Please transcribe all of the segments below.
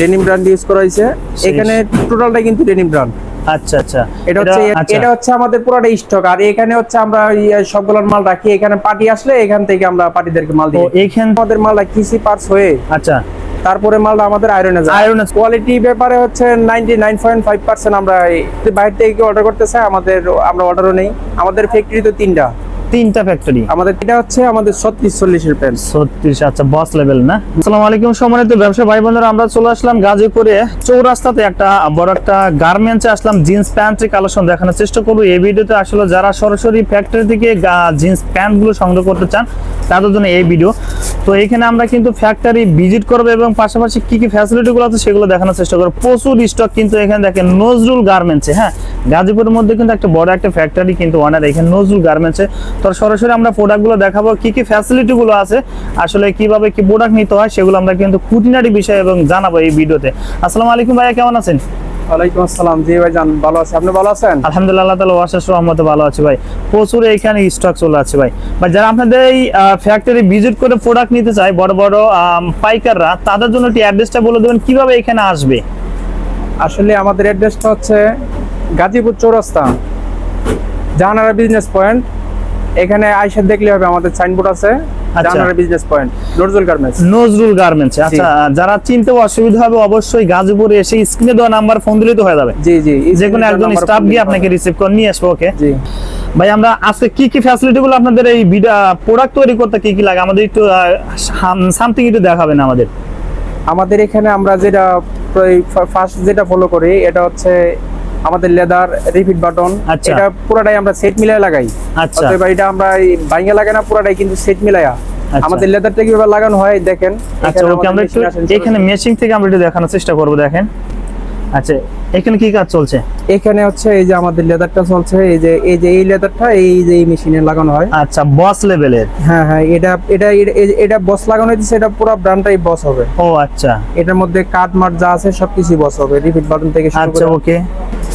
Denim brand use করা হয়েছে। এখানে টোটালটা কিন্তু ডেনিম ব্র্যান্ড আচ্ছা আচ্ছা। এটা হচ্ছে আচ্ছা। এটা হচ্ছে আমাদের পুরোটা স্টক আর এখানে হচ্ছে আমরা ইয়ে সবগুলোর মাল রাখি। এখানে পার্টি আসলে এখান থেকে আমরা পার্টিদেরকে মাল দিই। এইখান আমাদের মালটা কিসি পার্টস হয়ে আচ্ছা। তারপরে মালটা আমাদের আয়রনে যায়। যায়। কোয়ালিটি ব্যাপারে হচ্ছে ninety nine point five percent আমরা বাইরে থেকে অর্ডার করতে চাই আমাদের আমরা অর্ডারও নেই। আমাদের ফ্যাক্টরি তো তিনটা। তিনটা ফ্যাক্টরি আমাদের এটা হচ্ছে আমাদের ছত্রিশ চল্লিশের প্যান্ট। ছত্রিশ আচ্ছা বস লেভেল না? আসসালামু আলাইকুম সম্মানিত ব্যবসা ভাই বোনেরা আমরা চলে আসলাম গাজীপুরে। চৌরাস্তাতে একটা বড় একটা গার্মেন্টসে আসলাম জিন্স প্যান্টের কালেকশন দেখানোর চেষ্টা করব। এই ভিডিওতে আসলে যারা সরাসরি ফ্যাক্টরি থেকে জিন্স প্যান্টগুলো সংগ্রহ করতে চান তাদের জন্য এই ভিডিও তো এখানে আমরা কিন্তু ফ্যাক্টরি ভিজিট করব এবং পাশাপাশি কি কি ফ্যাসিলিটি গুলো আছে সেগুলো দেখানোর চেষ্টা করব। প্রচুর স্টক কিন্তু এখানে দেখেন নজরুল গার্মেন্টসে হ্যাঁ? গাজীপুরের মধ্যে কিন্তু একটা বড় একটা ফ্যাক্টরি কিন্তু ওনার এখানে নজরুল গার্মেন্টসে তো সরাসরি আমরা প্রোডাক্টগুলো দেখাবো, কি কি ফ্যাসিলিটি গুলো আছে, আসলে কীভাবে কি প্রোডাক্ট নিতে হয় সেগুলো আমরা কিন্তু খুঁটিনাটি বিষয় এবং জানাব এই ভিডিওতে আসসালামু আলাইকুম ভাইয়া, কেমন আছেন? ওয়ালাইকুম আসসালাম। জি ভাই জান ভালো আছে। আপনি ভালো আছেন? আলহামদুলিল্লাহ তালা ওয়াসাস রহমতে ভালো আছে ভাই। প্রচুর এখানে স্টক চলে আছে ভাই। বা যারা আপনাদের এই ফ্যাক্টরি ভিজিট করে প্রোডাক্ট নিতে চায় বড় বড় পাইকাররা তাদের জন্য একটি অ্যাড্রেসটা বলে দেবেন কীভাবে এখানে আসবে? আসলে আমাদের অ্যাড্রেসটা হচ্ছে গাজীপুর চৌরাস্তা জাহানারা বিজনেস পয়েন্ট এখানে আইসা দেখলে হবে আমাদের সাইনবোর্ড আছে। আচ্ছা। Business point Nazrul garments Nazrul garments আচ্ছা যারা চিনতে অসুবিধা হবে অবশ্যই গাজীপুরে এসে স্ক্রিনে দেওয়া নাম্বার ফোন দিলেই তো হয়ে যাবে। জি জি যে কোনো একজন স্টাফ গিয়ে আপনাকে রিসিভ করে নিয়ে আসব ওকে জি। ভাই আমরা আজকে কি কি ফ্যাসিলিটি গুলো আপনাদের এই প্রোডাক্ট তৈরি করতে কি কি লাগে? আমাদের একটু সামথিং একটু দেখাবেন আমাদের। আমাদের এখানে আমরা যেটা ফার্স্ট যেটা ফলো করি এটা হচ্ছে আমাদের লেদার রিপিট বাটন আচ্ছা। এটা পুরোটাই আমরা সেট মিলাই লাগাই। আচ্ছা। এটা আমরা ভাঙ্গা লাগে না পুরোটাই কিন্তু সেট মিলাইয়া আমাদের লেদারটা কীভাবে লাগানো হয় দেখেন। আচ্ছা ওকে আমরা একটু এখানে মেশিং থেকে আমরা একটু দেখানোর চেষ্টা করব দেখেন। আচ্ছা এখানে কি কাজ চলছে? এখানে হচ্ছে এই যে আমাদের লেদারটা চলছে এই যে এই যে এই লেদারটা এই যে এই মেশিনে লাগানো হয়। আচ্ছা বস লেভেলের হ্যাঁ হ্যাঁ এটা এটা এটা- বস লাগানো হয়েছে এটা পুরো ব্র্যান্ডটাই বস হবে। ও আচ্ছা। এটার মধ্যে কাট মার্ট যা আছে সবকিছু বস হবে রিপিট বাটন থেকে শুরু আচ্ছা করে। ওকে।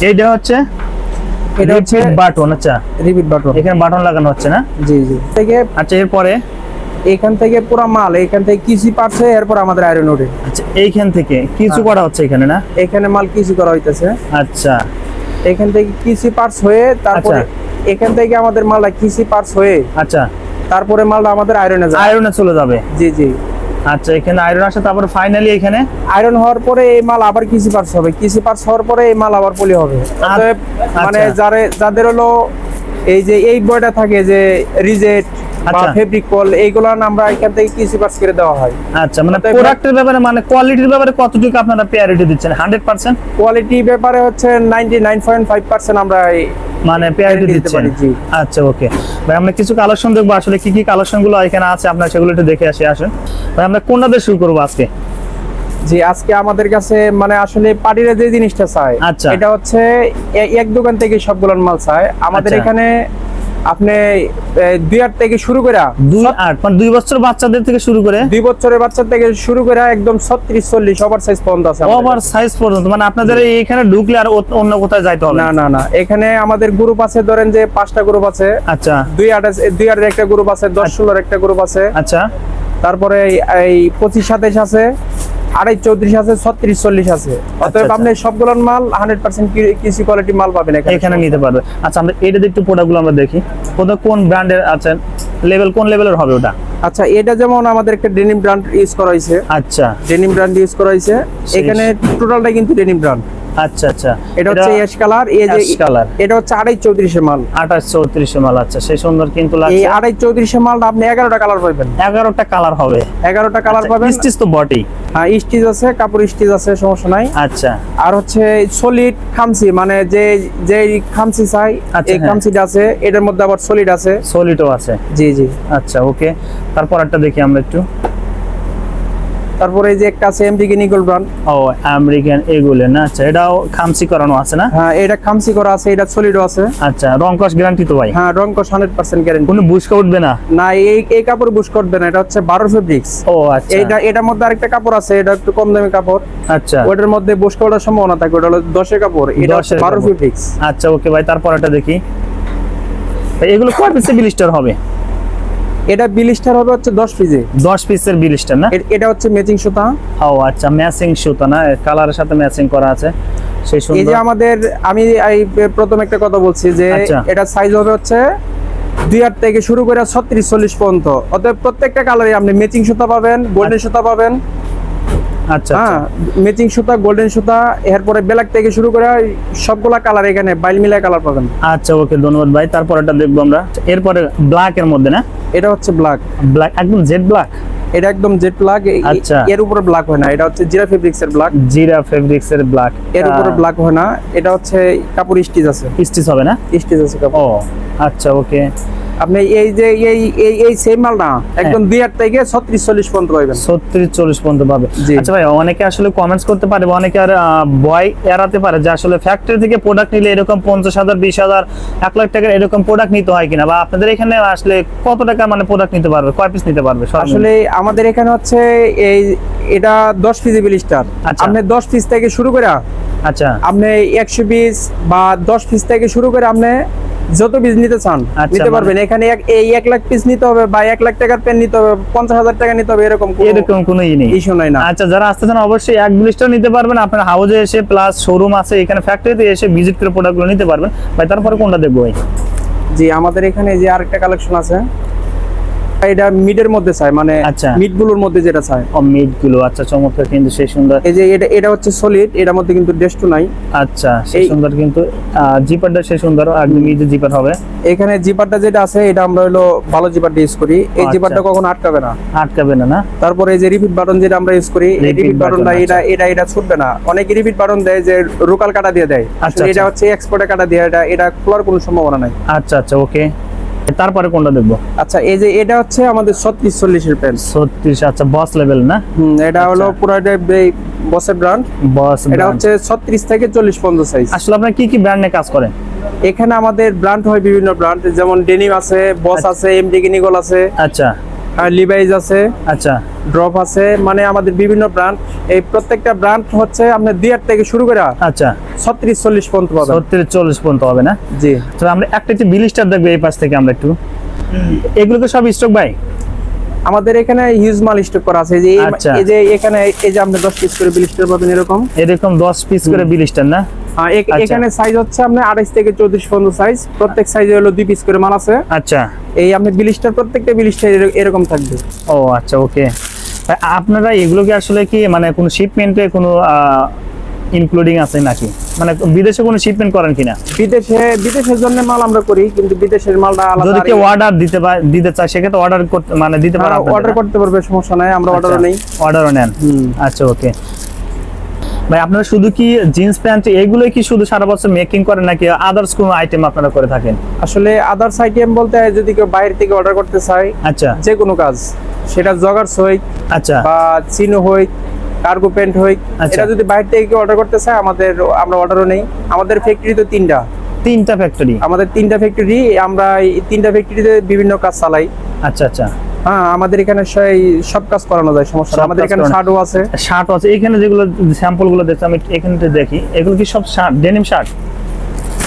এইটা হচ্ছে এটা হচ্ছে বাটন আচ্ছা। Repeat button. এখানে বাটন লাগানো হচ্ছে না? জি জি। থেকে আচ্ছা এরপরে? এখান থেকে পুরো মাল এখান থেকে কিসি পারছে এরপর আমাদের আয়রন ওঠে। আচ্ছা এইখান থেকে কিছু হ্যাঁ। করা হচ্ছে এখানে না? এখানে মাল কিছু করা হইতেছে। আচ্ছা। এখান থেকে কিসি পার্টস হয়ে তারপরে এখান থেকে আমাদের মালটা কিসি পার্টস হয়ে আচ্ছা। তারপরে মালটা আমাদের আয়রনে যায়। আয়রনে চলে যাবে। জি জি। আচ্ছা এখানে আয়রন আসে তারপর ফাইনালি এখানে? আয়রন হওয়ার পরে এই মাল আবার কিছু পার্স হবে। কৃষি পার্স হওয়ার পরে এই মাল আবার পলি হবে। অতএব মানে যারা যারে যাদের হলো এই যে এই বইটা থাকে যে রিজেট বা আচ্ছা। ফেব্রিক কল এইগুলো আমরা এখান থেকে পার্টস করে দেওয়া হয়। আচ্ছা মানে প্রোডাক্টের ব্যাপারে মানে কোয়ালিটির ব্যাপারে কতটুকু আপনারা প্রায়োরিটি দিচ্ছেন? হান্ড্রেড পার্সেন্ট কোয়ালিটি ব্যাপারে হচ্ছে ninety nine point five percent আমরা মানে প্রায়োরিটি দিচ্ছেন। আচ্ছা ওকে ভাই আমরা কিছু কালেকশন দেখব আসলে কি কি কালেকশনগুলো এখানে আছে আপনার সেগুলো একটু দেখে আসি আসেন। ভাই আমরা কোনটা দিয়ে শুরু করব আজকে? যে আজকে আমাদের কাছে মানে আসলে পার্টিরা যে জিনিসটা চায় আচ্ছা। এটা হচ্ছে এক দোকান থেকে সবগুলোর মাল চায়। আমাদের আচ্ছা। এখানে আপনি দুই হাট থেকে শুরু করে দুই আট মানে দুই বছর বাচ্চাদের থেকে শুরু করে? দুই বছরের বাচ্চা থেকে শুরু করে একদম ছত্রিশ চল্লিশ ওভার সাইজ পর্যন্ত আছে ওভার সাইজ পর্যন্ত মানে আপনাদের এখানে ঢুকলে আর অন্য কোথায় যাইতে হবে? না না না এখানে আমাদের গ্রুপ আছে ধরেন যে পাঁচটা গ্রুপ আছে। আচ্ছা। দুই আট দুই আটের একটা গ্রুপ আছে দশ ষোলোর একটা গ্রুপ আছে। আচ্ছা। তারপরে এই- এই পঁচিশ সাতাইশ আছে। আড়াই চৌত্রিশ আছে ছত্রিশ চল্লিশ আছে। অতএব আচ্ছা। আপনি সবগুলোর মাল হান্ড্রেড পার্সেন্ট কৃষি কোয়ালিটি মাল পাবেন এখানে। নিতে পারবে। আচ্ছা আমরা এটা একটু প্রোডাক্টগুলো আমরা দেখি। কোথাও কোন ব্র্যান্ডের আছে? লেভেল কোন লেভেলের হবে ওটা? আচ্ছা এটা যেমন আমাদের একটা ডেনিম ব্র্যান্ড ইউজ করা হয়েছে। আচ্ছা। ডেনিম ব্র্যান্ড ইউজ করা হয়েছে। এখানে টোটালটা কিন্তু ডেনিম ব্র্যান্ড আচ্ছা আচ্ছা। এটা হচ্ছে অ্যাশ কালার এই যে color। এটা হচ্ছে আড়াই চৌত্রিশের মাল। আঠাশ চৌত্রিশে মাল আচ্ছা। সেই সুন্দর কিন্তু এই লাগছে। আড়াই চৌত্রিশের মালটা আপনি এগারোটা কালার পাবেন। এগারোটা কালার হবে। এগারোটা কালার পাবেন। স্টিচ তো বটেই। স্টিচ আছে কাপড় স্টিচ আছে সমস্যা নাই। আচ্ছা। আর হচ্ছে সলিড খামসি মানে যে যে খামসি চাই আচ্ছা, এই হ্যাঁ। খামসিটা আছে এটার মধ্যে আবার সলিড আছে। সলিডও আছে। জি জি। আচ্ছা ওকে। তারপর একটা দেখি আমরা একটু। তারপরে এই যে একটা আছে এমডিকে নিকল ব্র্যান্ড ও আমেরিকান এগুলো না? আচ্ছা এটাও খামসি করানো আছে না? হ্যাঁ এটা খামসি করা আছে এটা সলিডও আছে। আচ্ছা রং কস গ্যারান্টি তো ভাই? হ্যাঁ রং কস হান্ড্রেড পার্সেন্ট গ্যারেন্টি কোনো বুসকা উঠবে না? না এই এই কাপড় বুশ করবে না এটা হচ্ছে বারো ফেব্রিক্স ও আচ্ছা। এইটা এটার মধ্যে আরেকটা কাপড় আছে এটা একটু কম দামি কাপড়। আচ্ছা। ওটার মধ্যে বুশ করার সম্ভাবনা থাকে ওটা হলো দশের কাপড় এটা হচ্ছে 10 বারো কাপড়। ফেব্রিক্স আচ্ছা ওকে ভাই তারপর একটা দেখি। এগুলো কয় পিসে বিলিস্টার হবে? এটা বিলিস্টার হবে হচ্ছে দশ পিসে। দশ পিসের বিলিস্টার না? এটা হচ্ছে ম্যাচিং সুতা। ও আচ্ছা ম্যাচিং সুতা না? কালারের সাথে ম্যাচিং করা আছে। সেই এই যে আমাদের আমি এই প্রথম একটা কথা বলছি যে আচ্ছা। এটা সাইজ হবে হচ্ছে দুই হাত থেকে শুরু করে ছত্রিশ চল্লিশ পর্যন্ত। অতএব প্রত্যেকটা কালারে আপনি ম্যাচিং সুতা পাবেন গোল্ডেন সুতা পাবেন। আচ্ছা হ্যাঁ আচ্ছা ম্যাচিং সুতা গোল্ডেন সুতা এরপরে ব্ল্যাক থেকে শুরু করে সবগুলা কালার এখানে বাইল মিলাই কালার পাবেন। আচ্ছা ওকে ধন্যবাদ ভাই। তারপর এটা দেখব আমরা। এরপরে ব্ল্যাক এর মধ্যে না? এটা হচ্ছে ব্ল্যাক ব্ল্যাক একদম জেড ব্ল্যাক এটা একদম জেট ব্ল্যাক আচ্ছা। এর উপরে ব্ল্যাক হয় না এটা হচ্ছে জিরা ফেব্রিক্স এর ব্ল্যাক জিরা ফেব্রিক্স এর ব্ল্যাক এর উপরে ব্ল্যাক হয় না এটা হচ্ছে কাপড় স্টিচ আছে। স্টিচ হবে না? স্টিচ আছে কাপড়। ও আচ্ছা ওকে। আপনি এই যে এই এই এই সেম মাল না একদম দুই হাত থেকে ছত্রিশ চল্লিশ পর্যন্ত পাইবেন ছত্রিশ চল্লিশ পর্যন্ত পাবে। আচ্ছা ভাই অনেকে আসলে কমেন্টস করতে পারে বা অনেকে আর ভয় এড়াতে পারে যে আসলে ফ্যাক্টরি থেকে প্রোডাক্ট নিলে এরকম পঞ্চাশ হাজার বিশ হাজার এক লাখ টাকার এরকম প্রোডাক্ট নিতে হয় কিনা? বা আপনাদের এখানে আসলে কত টাকা মানে প্রোডাক্ট নিতে পারবে? কয় পিস নিতে পারবে? আসলে আমাদের এখানে হচ্ছে এই এটা দশ পিস বিলিস্টার আচ্ছা। আপনি দশ পিস থেকে শুরু করে আচ্ছা। আপনি একশো পিস বা দশ পিস থেকে শুরু করে আপনি যত পিস নিতে চান আচ্ছা, নিতে মানে- পারবেন। এখানে এই এক লাখ পিস নিতে হবে বা এক লাখ টাকার পেন নিতে হবে পঞ্চাশ হাজার টাকা নিতে হবে এরকম এরকম কোনো ই নেই। ইস্যু নাই না। আচ্ছা যারা আসতেছেন অবশ্যই এক ব্লিস্টার নিতে পারবেন। আপনার হাউজে এসে প্লাস শোরুম আছে এখানে ফ্যাক্টরিতে এসে ভিজিট করে প্রোডাক্টগুলো নিতে পারবেন। ভাই তারপরে কোনটা দেখব ভাই? জি আমাদের এখানে যে আরেকটা কালেকশন আছে এটা মিডের মধ্যে চাই মানে আচ্ছা। মিডগুলোর মধ্যে যেটা চাই ও মিডগুলো আচ্ছা চমৎকার কিন্তু সেই সুন্দর। এই যে এটা এটা হচ্ছে সলিড এটার মধ্যে কিন্তু ডেস্টু নাই। আচ্ছা সেই সুন্দর কিন্তু জিপারটা সেই সুন্দর একদম ইজি জিপার হবে। এখানে জিপারটা যেটা আছে এটা আমরা হলো ভালো জিপারটা ইউজ করি। এই আচ্ছা। জিপারটা কখনো আটকাবে না। আটকাবে না না? তারপরে এই যে রিপিট বাটন যেটা আমরা ইউজ করি এই রিপিট বাটনটা এটা এটা এটা ছুটবে না। অনেকে রিপিট বাটন দেয় যে রোকাল কাটা দিয়ে দেয়। আচ্ছা, এটা আচ্ছা। হচ্ছে এক্সপোর্টে কাটা দিয়ে এটা এটা খোলার কোনো সম্ভাবনা নাই। আচ্ছা আচ্ছা ওকে তারপরে কোনটা দেখব? আচ্ছা এই যে এটা হচ্ছে আমাদের ছত্রিশ চল্লিশের প্যান্ট ছত্রিশ আচ্ছা বস লেভেল না? হুম এটা হলো পুরো পুরো বসের ব্র্যান্ড বস এটা হচ্ছে ছত্রিশ থেকে চল্লিশ পর্যন্ত সাইজ আসলে আপনার কি কি ব্র্যান্ডে কাজ করেন? এখানে আমাদের ব্র্যান্ড হয় বিভিন্ন ব্র্যান্ড যেমন ডেনিম আছে বস আচ্ছা। আছে এমডি কিনিগল আছে। আচ্ছা। লিভাইজ আছে আচ্ছা। ড্রপ আছে মানে আমাদের বিভিন্ন ব্র্যান্ড এই প্রত্যেকটা ব্র্যান্ড হচ্ছে আপনার হাত থেকে শুরু করে আচ্ছা। ছত্রিশ চল্লিশ পর্যন্ত পাবেন। ছত্রিশ চল্লিশ পর্যন্ত হবে না? জি। তো আমরা একটা একটু বিলিস্টার দেখব এই পাশ থেকে আমরা একটু। এগুলো তো সব স্টক ভাই? আমাদের এখানে হিউজ মাল স্টক করা আছে। যে এই- আচ্ছা। এই যে এখানে এই যে আপনি দশ পিস করে বিলিস্টার পাবেন এরকম? এরকম দশ পিস করে বিলিস্টার না? এ- আচ্ছা। এখানে সাইজ হচ্ছে আপনার আড়াইশ থেকে চৌত্রিশ পর্যন্ত সাইজ প্রত্যেক সাইজে হলো দুই পিস করে মাল আছে। আচ্ছা। এই আপনি বিলিস্টার প্রত্যেকটা বিলিস্টার এরকম থাকবে। ও আচ্ছা ওকে। আপনারা এগুলোকে আসলে কি মানে কোনো শিপমেন্টে কোনো ইনক্লুডিং আছে নাকি? মানে বিদেশে কোনো শিপমেন্ট করেন কিনা? বিদেশে বিদেশের জন্য মাল আমরা করি কিন্তু বিদেশের মালটা আলাদা যদি কেউ অর্ডার দিতে পারে দিতে চায় সেক্ষেত্রে অর্ডার করতে মানে দিতে পারে অর্ডার করতে পারবে সমস্যা নাই আমরা অর্ডারও নেই। অর্ডারও নেন। আচ্ছা ওকে। ভাই আপনারা শুধু কি জিন্স প্যান্ট এগুলোই কি শুধু সারা বছর মেকিং করেন নাকি আদার্স কোনো আইটেম আপনারা করে থাকেন? আসলে আদার্স আইটেম বলতে যদি কেউ বাইরে থেকে অর্ডার করতে চায় আচ্ছা। যে কোনো কাজ সেটা জগার্স হই আচ্ছা। বা চিনো হই কার্গো প্যান্ট হই। এটা যদি বাইরে থেকে কেউ অর্ডার করতে চায় আমাদের আমরা অর্ডারও নেই। আমাদের ফ্যাক্টরি তো তিনটা। তিনটা ফ্যাক্টরি আমাদের তিনটা ফ্যাক্টরি আমরা এই তিনটা ফ্যাক্টরিতে বিভিন্ন কাজ চালাই। আচ্ছা আচ্ছা। হ্যাঁ আমাদের এখানে সেই সব কাজ করানো যায় সমস্যা আমাদের এখানে শার্টও আছে। শার্ট আছে। এখানে যেগুলো দেখছি আমি এখানে দেখি। এগুলো কি সব শার্ট ডেনিম শার্ট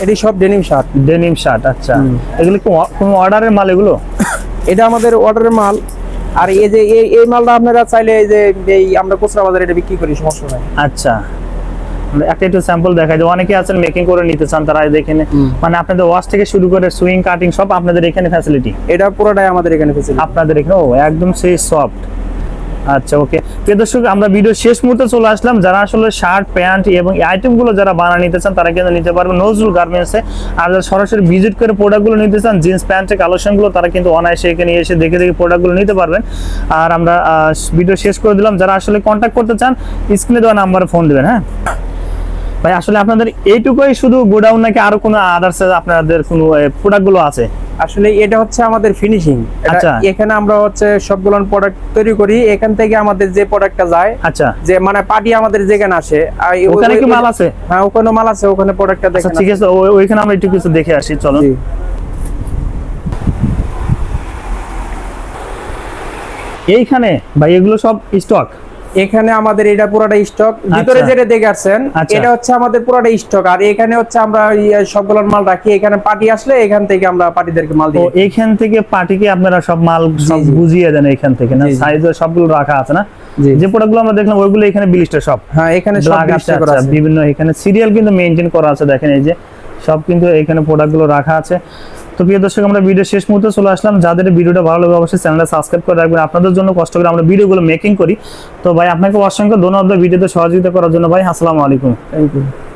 এটি সব ডেনিম শার্ট ডেনিম শার্ট আচ্ছা। এগুলো কি কোনো অর্ডারের মাল এগুলো? এটা আমাদের অর্ডারের মাল। আর এই যে এই মালটা আপনারা চাইলে এই যে এই আমরা খুচরা বাজারে এটা বিক্রি করি সমস্যা নাই। আচ্ছা। একটা একটু স্যাম্পল দেখাই যায় অনেকে আছেন মেকিং করে নিতে চান তারা দেখেন মানে আপনাদের ওয়াশ থেকে শুরু করে সুইং কাটিং সব আপনাদের এখানে ফ্যাসিলিটি এটা পুরোটাই আমাদের এখানে ফেসিলিটি আপনাদের এখানে ও একদম সেই সফট আচ্ছা ওকে প্রিয় দর্শক আমরা ভিডিও শেষ মুহূর্তে চলে আসলাম। যারা আসলে শার্ট প্যান্ট এবং এই আইটেমগুলো যারা বানা নিতে চান তারা কিন্তু নিতে পারবেন নজরুল গার্মেন্টসে আর যারা সরাসরি ভিজিট করে প্রোডাক্টগুলো নিতে চান জিন্স প্যান্টের কালেকশনগুলো তারা কিন্তু অনায়াসে এখানে এসে দেখে দেখে প্রোডাক্টগুলো নিতে পারবেন। আর আমরা ভিডিও শেষ করে দিলাম। যারা আসলে কন্ট্যাক্ট করতে চান স্ক্রিনে দেওয়া নাম্বারে ফোন দেবেন হ্যাঁ? ভাই আসলে আপনাদের এইটুকুই শুধু গোডাউন নাকি আরও কোনো আদার্স আপনাদের কোনো প্রোডাক্টগুলো আছে? আসলে এটা হচ্ছে আমাদের ফিনিশিং আচ্ছা। এখানে আমরা হচ্ছে সবগুলো প্রোডাক্ট তৈরি করি। এখান থেকে আমাদের যে প্রোডাক্টটা যায় আচ্ছা। যে মানে পার্টি আমাদের যেখানে আসে ওখানে কি মাল আছে? হ্যাঁ ওখানে মাল আছে ওখানে প্রোডাক্টটা আচ্ছা দেখেন ঠিক আছে ওইখানে আমরা একটু কিছু দেখে আসি চলো। এইখানে ভাই এগুলো সব স্টক এখানে আমাদের এটা পুরোটা স্টক ভিতরে আচ্ছা। যেটা দেখে আসছেন আচ্ছা। এটা হচ্ছে আমাদের পুরোটা স্টক আর এখানে হচ্ছে আমরা সবগুলোর মাল রাখি। এখানে পার্টি আসলে এখান থেকে আমরা পার্টিদেরকে মাল দিই। এইখান থেকে পার্টিকে আপনারা সব মাল সব বুঝিয়ে দেন এখান থেকে না। সাইজ সবগুলো রাখা আছে না। যে প্রোডাক্টগুলো আমরা দেখলাম ওইগুলো এখানে বিলিস্টার সব। হ্যাঁ এখানে সব করা আছে। বিভিন্ন এখানে সিরিয়াল কিন্তু মেনটেন করা আছে দেখেন এই যে। সব কিন্তু এখানে প্রোডাক্টগুলো রাখা আছে। তো প্রিয় দর্শক, আমরা ভিডিও শেষ মুহূর্তে চলে আসলাম। যাদের ভিডিওটা ভালো লাগে অবশ্যই চ্যানেলটা সাবস্ক্রাইব করে রাখবেন। আপনাদের জন্য কষ্ট করে আমরা ভিডিওগুলো মেকিং করি। তো ভাই, আপনাকে অসংখ্য ধন্যবাদ ভিডিওতে সহযোগিতা করার জন্য। ভাই, আসসালামু আলাইকুম। Thank you